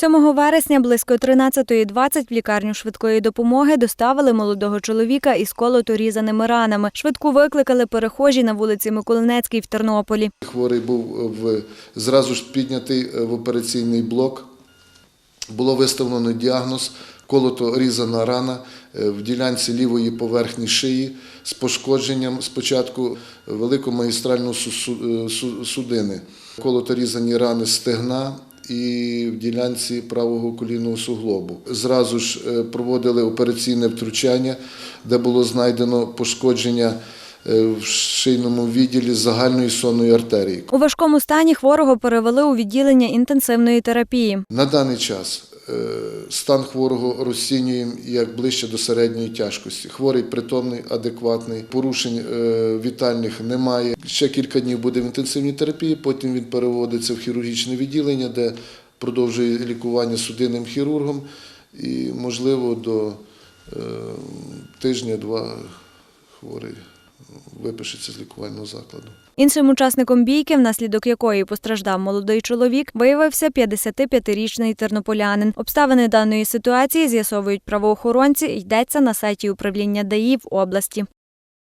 7 вересня близько 13.20 в лікарню швидкої допомоги доставили молодого чоловіка із колото різаними ранами. Швидку викликали перехожі на вулиці Миколинецькій в Тернополі. Хворий був в, зразу ж піднятий е, в операційний блок. Було виставлено діагноз колото різана рана е, в ділянці лівої поверхні шиї з пошкодженням спочатку великомагістральної су- су- е, судини. Колото різані рани стегна і в ділянці правого колінного суглобу. Зразу ж е, проводили операційне втручання, де було знайдено пошкодження е, в шийному відділі загальної сонної артерії. У важкому стані хворого перевели у відділення інтенсивної терапії. На даний час стан хворого розцінюємо як ближче до середньої тяжкості. Хворий притомний, адекватний, порушень е, вітальних немає. Ще кілька днів буде в інтенсивній терапії, потім він переводиться в хірургічне відділення, де продовжує лікування судинним хірургом і, можливо, до е, тижня-два хворий випишеться з лікувального закладу. Іншим учасником бійки, внаслідок якої постраждав молодий чоловік, виявився 55-річний тернополянин. Обставини даної ситуації з'ясовують правоохоронці. Йдеться на сайті управління ДАІ в області.